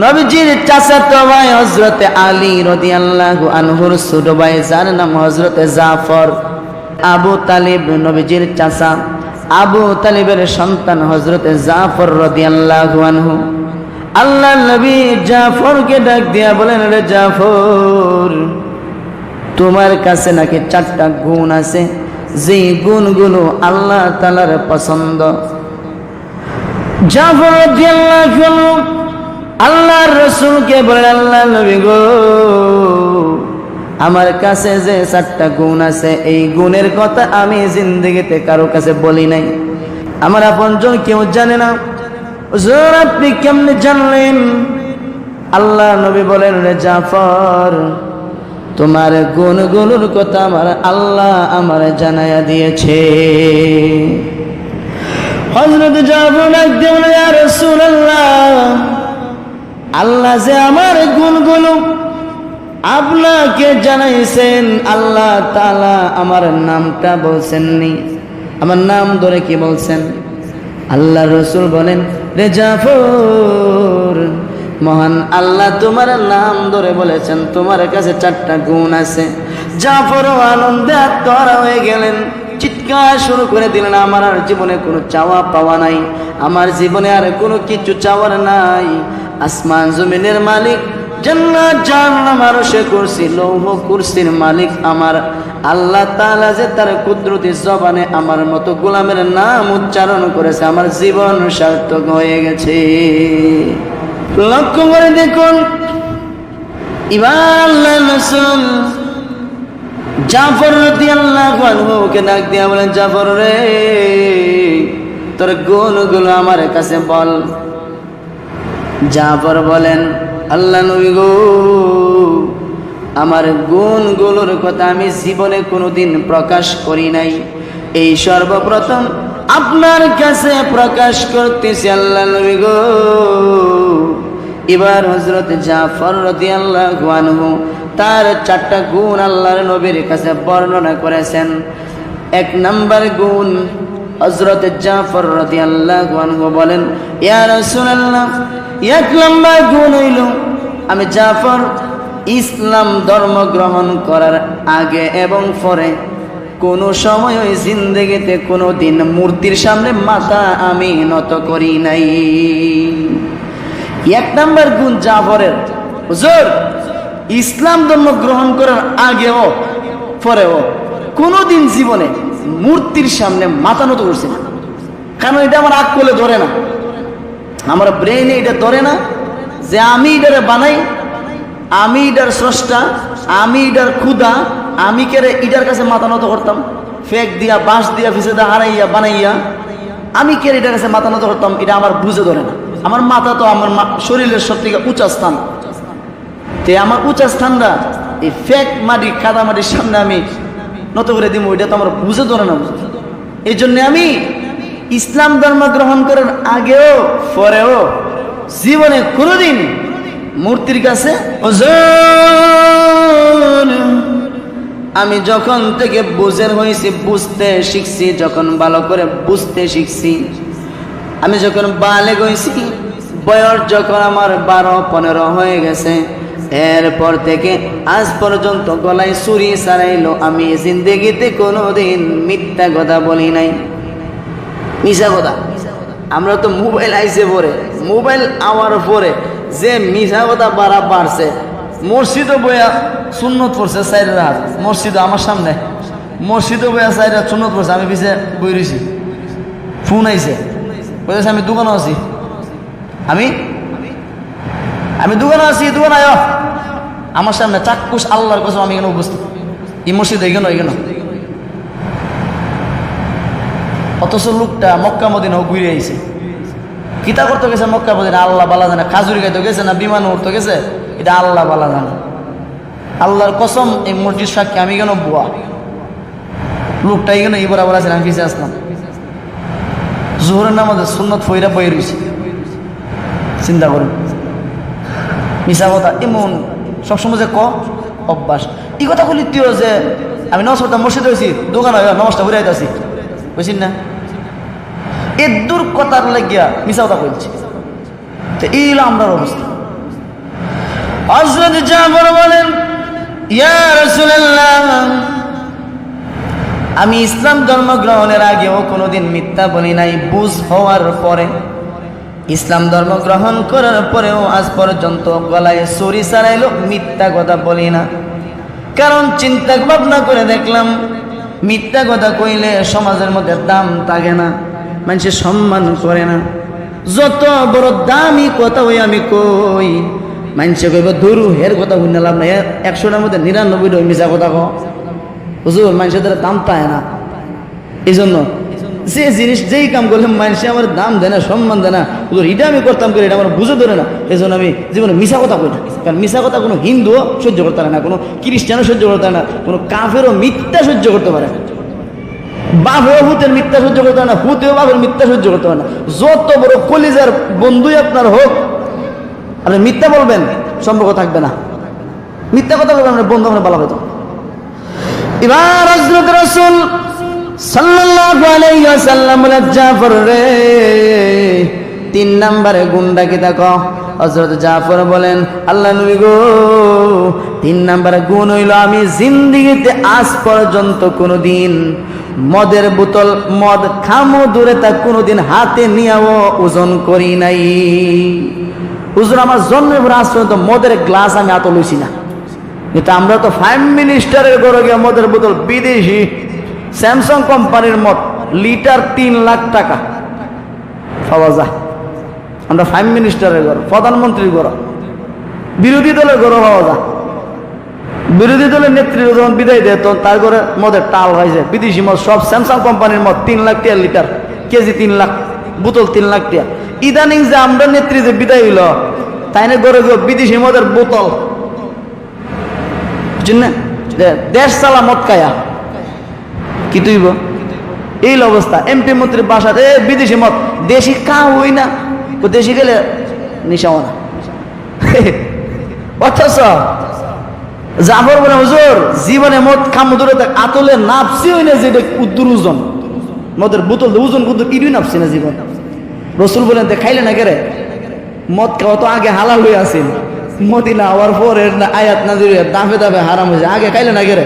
নবীজির চাচাতো ভাই হজরতে আলী রাদিয়াল্লাহু আনহুর ছোট ভাই, যার নাম হজরতে জাফর। আবু তালিব নবীজির চাচা। আবু তালিবের সন্তান হজরতে জাফর রাদিয়াল্লাহু আনহু। আল্লাহ নবী জাফরকে ডাক দিয়া বলেন, রে জাফর, তোমার কাছে নাকি চারটা গুণ আছে যে গুণগুলো আল্লাহ তালার পছন্দ? জাফর রাদিয়াল্লাহু আনহু আল্লাহর রসুলকে বলেন, আল্লাহ নবী গো, আমার কাছে যে চারটা গুণ আছে, এই গুণের কথা আমি জিন্দগিতে কারও কাছে বলি নাই। আমার আপন আপনজন কেউ জানে না। হুজুর, আপনি কেমনে জানলেন? আল্লাহ নবী বলেন, রে জাফর, তোমার গুণগুলোর কথা আমার আল্লাহ আমার জানাইয়া দিয়েছে। হজরত জাফর একদিন রাসূলুল্লাহ আল্লাহ যে আমার গুণগুলো আপনাকে জানাইছেন, আল্লাহ তালা আমার নামটা বলছেননি। আমার নাম ধরে কি বলছেন? আল্লাহ রসুল বলেন, রে জাফর, মহান আল্লাহ তোমার নাম ধরে বলেছেন, তোমার কাছে চারটা গুণ আছে। জাফর আনন্দে আত্মহারা হয়ে গেলেন। চিৎকার শুরু করে দিলেন, আমার আর জীবনে কোনো চাওয়া পাওয়া নাই। আমার জীবনে আর কোনো কিছু চাওয়ার নাই। আসমান জমিনের মালিক, জান্নাত, জাহান্নাম আরশে কুরসি, লৌহ কুরসির মালিক আমার। আল্লাহ তাআলা যে তার কুদরতি জবানে আমার মতো গোলামের নাম উচ্চারণ করেছে, আমার জীবন সার্থক হয়ে গেছে। লক্ষ্য করে দেখুন, ইমান রসুল। জাফর রাদিয়াল্লাহু আনহু কে ডাক দিয়া বলেন, জাফর রে, তোর গুণগুলো আমার কাছে বল। জাফর বলেন, আল্লাহ নবী গো, আমার গুণগুলোর কথা আমি জীবনে কোনোদিন প্রকাশ করি নাই। এই সর্বপ্রথম আপনার কাছে প্রকাশ করতেছি আল্লাহ নবী গো। এবার হজরত জাফর রতি রাদিয়াল্লাহু আনহু তার চারটা গুণ আল্লাহর নবীর কাছে বর্ণনা করেছেন। এক নাম্বার গুণ হজরত জাফর রতি রাদিয়াল্লাহু আনহু বলেন, ইয়া রাসূলুল্লাহ এক নাম্বার গুণ হইল, আমি জাফর ইসলাম ধর্ম গ্রহণ করার আগে এবং পরে কোনো সময় ওই জিন্দগিতে কোনো দিন মূর্তির সামনে মাথা আমি নত করি নাই। এক নাম্বার গুণ জাফরের, হুজুর, ইসলাম ধর্ম গ্রহণ করার আগেও, পরেও কোনোদিন জীবনে মূর্তির সামনে মাথা নত করছে না। কারণ এটা আমার আগ করলে ধরে না। আমার ব্রেনে এটা ধরে না যে আমি এটারে বানাই, আমি এটার স্রষ্টা, আমি এটার ক্ষুদা আমি কেরে এটার কাছে মাথা নত করতাম। ফেক দিয়া, বাঁশ দিয়া, ফিসে দা হারাইয়া, বানাইয়া, আমি কেরে এটার কাছে মাথা নত করতাম, এটা আমার বুঝে ধরে না। আমার মাথা তো আমার শরীরের সব থেকে উঁচা স্থান। তে আমার উঁচা স্থানটা, এই ফেক মাটি, কাদা মাটির সামনে আমি নত করে দিব এটা তো আমার বুঝে ধরে না। এই জন্যে আমি ইসলাম ধর্ম গ্রহণ করার আগেও, পরেও জীবনে কোনোদিন মূর্তির কাছে আমি যখন থেকে বুঝের হয়েছি, বুঝতে শিখছি, যখন ভালো করে বুঝতে শিখছি, আমি যখন বালে গেছি বয়স যখন আমার বারো, পনেরো হয়ে গেছে, এরপর থেকে আজ পর্যন্ত গলায় চুরি সারাইলো, আমি জিন্দগিতে কোনোদিন মিথ্যা কথা বলি নাই। মিশা কথা। আমরা তো মোবাইল আইসে পরে। মোবাইল আমার পরে যে মিশা কথা বাড়া বাড়ছে মসজিদও বইয়া সুন্নত পড়ছে সাইডের হাত। আমার সামনে। মসজিদও বইয়া সাইডের হাত সুন্নত পড়ছে আমি পিছিয়ে বই রয়েছি ফোন আইছে। বলেছে আমি দোকানে আছি। আমি? আমি দোকানে আছি, দোকানে আয়। আমার সামনে চাক্ষুষ আল্লাহর কসম, আমি এখানে উপস্থিত। এই মসজিদে এখানে এখানে। অথচ লোকটা মক্কা মদিনা ঘুরে আইছে। কিতা করতে গেছে মক্কা মদিনা? আল্লাহ বালা জানে। খাজুরি খাইতে গেছে না বিমান উঠতে গেছে? এটা আল্লাহ বালা জানে। আল্লাহর কসম, এই মসজিদ সাক্ষী আমি কেন বুয়া? লোকটা এখানে এই বরাবর আছে আমি পিছিয়ে আসলাম। জোহরের নামাজে সুন্নত ফইরা বই রয়েছে চিন্তা করুন। মিশা কথা, এমন সবসময় যে ক? অভ্যাস। এই কথা বলি তুইও যে আমি নমস্কারটা মসজিদে হয়েছি দোকান হয় নমস্কার ঘুরে আইতাছি বুঝছেন না? এ দূর কথার লাগিয়া কথা বলছি। তো এই হলো অবস্থা। হযরত জাফর বলেন, ইয়া রাসূলুল্লাহ, আমি ইসলাম ধর্ম গ্রহণের আগেও কোনোদিন মিথ্যা বলি নাই, বুঝ হওয়ার পরে। ইসলাম ধর্ম গ্রহণ করার পরেও আজ পর্যন্ত গলায় সরি সারাইলো মিথ্যা কথা বলি না। কারণ চিন্তা ভাবনা করে দেখলাম, মিথ্যা কথা কইলে সমাজের মধ্যে দাম থাকে না। মানুষের সম্মান করে না। যত বড় দামি কথা হই আমি কই, মানুষে কইব, ধরু, হের কথা হই না লাভ না একশোটার মধ্যে নিরানব্বইটা মিশা কথা কো মানুষের দ্বারা দাম পায় না। এই জন্য যে জিনিস, যেই কাম করলে মানুষে আমার দাম দেয় না, সম্মান দেয় না, হুজুর, এটা আমি করতাম করে এটা আমার বুঝে ধরে না। এই জন্য আমি জীবনে মিশা কথা কই কারণ মিশা কথা কোনো হিন্দুও সহ্য করতে পারে না, কোনো খ্রিস্টানও সহ্য করতে পারে না, কোনো কাফেরও মিথ্যা সহ্য করতে পারে না। বাপেও হুতের মিথ্যা সহ্য করতে পারে না হুতেও বাপের মিথ্যা সহ্য করতে পারে না। যত বড় কলিজার বন্ধুই আপনার হোক, আপনি মিথ্যা বলবেন, সম্পর্ক থাকবে না। মিথ্যা কথা বলবেন, আপনার বন্ধু আপনার ভালো হয়তো এবার হজরত রসুল সাল্লাল্লাহু আলাইহি ওয়াসাল্লাম জাফর রে, তিন নম্বরে গুন্ডা কি দেখো? হজরত জাফর বলেন, আল্লাহ নবী গো, তিন নম্বরে গুণ হইল আমি জিন্দিগিতে আজ পর্যন্ত কোনোদিন মদের বোতল, মদ খামো, দূরে তা কোনোদিন হাতে নিয়েও ওজন করি নাই। হুজুর, আমার জন্মের পর আজ পর্যন্ত মদের গ্লাস আমি হাতে লইছি না। কিন্তু আমরা তো ফাইভ মিনিস্টারের ঘরে গিয়ে মদের বোতল, বিদেশি স্যামসাং কোম্পানির মদ, লিটার তিন লাখ টাকা। পাওয়া যায়। আমরা ফাইভ মিনিস্টারের ঘর প্রধানমন্ত্রীর ঘর বিরোধী দলের ঘর পাওয়া যায়। বিরোধী দলের নেত্রী যখন বিদায় দেয়, তখন তার ঘরে মদের টাল হয়েছে বিদেশি মদ, সব স্যামসাং কোম্পানির মদ, তিন লাখ টাকা লিটার, কেজি তিন লাখ, বোতল তিন লাখ টাকা। ইদানিং যে আমরা নেত্রী যে বিদায় হইল, তাই না ঘরে গিয়ে বিদেশি মদের বোতল। দেশ চালা মদ কায়া কি তুইব এই অবস্থা। এমপি মন্ত্রীর বাসাতে বিদেশি মদ, দেশি কা হই না। দেশি গেলে নিশাও না। অথচ জাফর বলে, হুজুর, জীবনে মদ খাম দূরে থাক। আতলে নাপসি হই না যেটা উদ্দুর ওজন। মদের বোতল ওজন কুদ্দুর ইডুই নাপসি না জীবন। রসুল বলেন, তে খাইলে না কেরে? মদ খাওয়া তো আগে হালাল হয়ে আসেন মদিনা হওয়ার পরে আয়াত না দাফে দাফে হারাম হয়েছে আগে খাইলে না কেরে?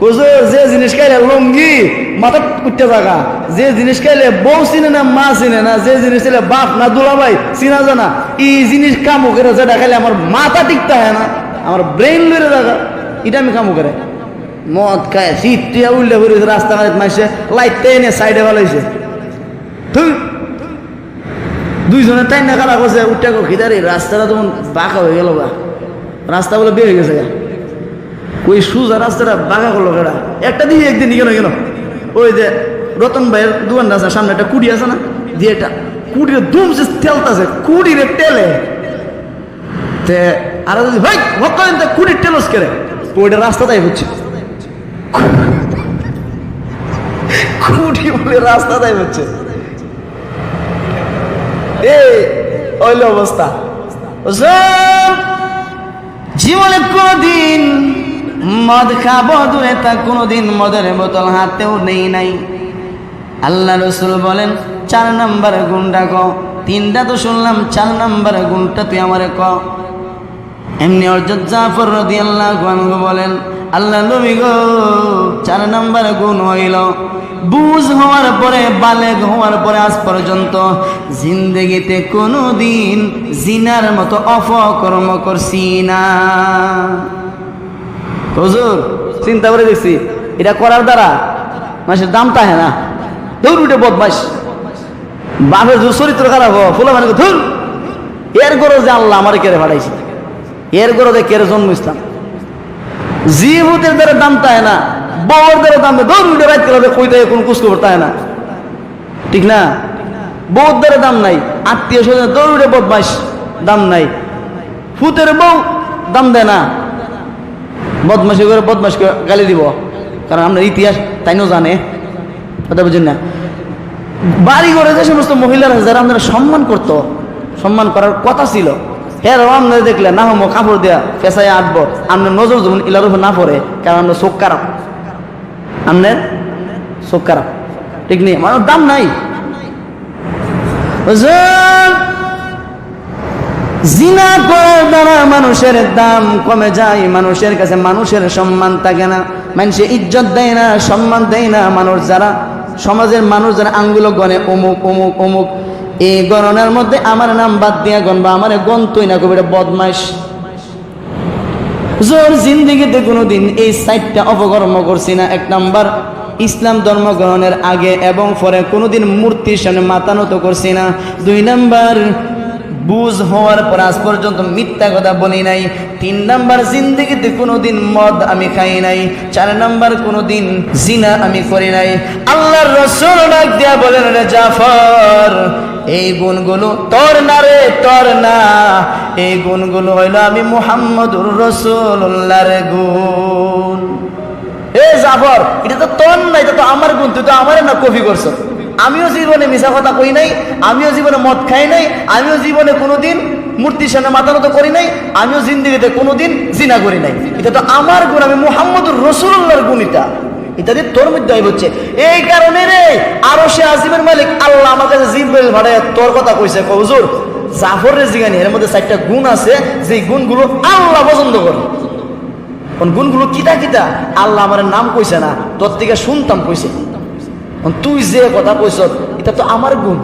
হুজুর, যে জিনিস খাইলে লঙ্গি মাথা উঠতে থাকা যে জিনিস খাইলে বউ চিনে না, মা চিনে না, যে জিনিস খাইলে বাপ না দুলাভাই চিনা জানা, এই জিনিস কামু করে যেটা খাইলে আমার মাথা টিকতে হয় না, আমার ব্রেন লড়ে থাকা এটা আমি কামু করে। মদ খায়, শীত টিয়া উল্লে ঘুরে রাস্তা মাসে লাইট এনে সাইডে ভালোইছে তুই দুইজনে তাই না খারা করছে, উঠে খিদারি রাস্তাটা তখন বাঁকা হয়ে গেল বা রাস্তা বলে বের হয়ে গেছে। ওই সুজা রাস্তাটা বাঁকা করল কেডা? একটা দিয়ে একদিন কেন কেন ওই যে রতন ভাইয়ের দোকানটা আছে, সামনে একটা কুড়ি আছে না? দিয়ে এটা কুড়িরে দুমছে তেলতাছে, কুড়িরে তেলে। তে আর ভাই কুড়ির তেলস করে ওইটা রাস্তা তাই হচ্ছে। কুড়ি বলে রাস্তাটাই হচ্ছে। এই ওইল অবস্থা। জীবনে কোনদিন মদ খাব দূরে তা কোনদিন মদের বোতল হাতেও নেই নাই। আল্লাহ রসুল বলেন, চার নাম্বার গুণটা ক। তিনটা তো শুনলাম, চার নাম্বার গুণটা তুই আমারে ক। এমনি অর্জত জাফর রদি আল্লাহ বলেন, আল্লাহ গো, চার নাম্বার গুণ হইল বুঝ হওয়ার পরে, বালেগ হওয়ার পরে আজ পর্যন্ত জিন্দগিতে কোনো দিন জিনার মতো অপকর্ম করছি না। হুজুর, চিন্তা করে দেখছি, এটা করার দ্বারা মানুষের দাম তাহে না। দৌড় উঠে বদমাস বাপের যে চরিত্র খারাপ হো ফুলা মানে ধুর। এর গরো যে আল্লাহ আমার কেড়ে পাঠাইছে। এর গরো যে কেড়ে জন্ম ইসলাম। জীবতের দ্বারা দাম তাহে না বউর দ্বারা দাম দৌড় উঠে রাত করে কই দেয় কোনো কুস্কো তাহে না। ঠিক না? বউর দ্বারা দাম নাই, আত্মীয় স্বজন দৌড় বদমাস দাম নাই। ফুতের বউ দাম দেয় না। বদমাসি করে বদমাসকে গালি দিব। কারণ আমরা ইতিহাস তাইনও জানে। কথা বুঝেন না? বাড়ি ঘরে যে সমস্ত মহিলারা যারা আমরা সম্মান করত, সম্মান করার কথা ছিল হ্যাঁ আমরা দেখলে না হমো, কাপড় দেয়া ফেসায় আটবো। আপনার নজর যেমন ইলার উপর না পড়ে, কারণ আমরা চোখ খারাপ। আপনার চোখ খারাপ। ঠিক নেই? আমার দাম নাই? জিনা করার দ্বারা মানুষের দাম কমে যায়, মানুষের কাছে মানুষের সম্মান থাকে না। মানুষে ইজ্জত দেয় না, সম্মান দেয় না মানুষ যারা। সমাজের মানুষ যারা আঙ্গুলো গনে, অমুক অমুক অমুক। এই গণনার মধ্যে আমার নাম বাদ দিয়া গণবা আমার গন্তই না কবি, এটা বদমাইশ। জোর জিন্দিগিতে কোনোদিন এই সাইটটা অপকর্ম করছি না। এক নাম্বার, ইসলাম ধর্ম গ্রহণের আগে এবং পরে কোনোদিন মূর্তির সামনে মাথা নত করছি না। দুই নাম্বার বুঝ হওয়ার পর আজ পর্যন্ত মিথ্যা কথা বলি নাই। তিন নাম্বার জিন্দিগিতে কোনোদিন মদ আমি খাই নাই। চার নাম্বার কোনোদিন জিনা আমি করি নাই। আল্লাহর রসুল ডাক দিয়া বলেন, রে জাফর, এই গুণগুলো তোর না রে, তোর না। এই গুণগুলো হইল আমি মুহাম্মদুর রসুল্লাহর গুণ। এ জাফর, এটা তো তোর না, এটা তো আমার গুণ, তুই তো আমার না কপি করছ। আমিও জীবনে মিশা কথা কই নাই, আমিও জীবনে মদ খাই নাই, আমিও জীবনে কোনোদিন মূর্তির সামনে মাথা নত করি নাই, আমিও জিন্দিগিতে কোনোদিন জিনা করি নাই। এটা তো আমার গুণ, আমি মুহাম্মদুর রসুল্লাহর গুণ এটা। দিয়ে তোর মধ্যে হচ্ছে, এই কারণে রে আরও সে আজিমের মালিক আল্লাহ আমার কাছে জিব্রাইল ভাড়ায় তোর কথা কইছে কহুজুর জাফর রে জিগানি, এর মধ্যে চারটা গুণ আছে যে গুণগুলো আল্লাহ পছন্দ করে। কোন গুণগুলো কিতা কিতা, আল্লাহ আমার নাম কইছে না, তোর থেকে শুনতাম কইছে। তুই যে কথা কইস এটা তো আমার গুণ।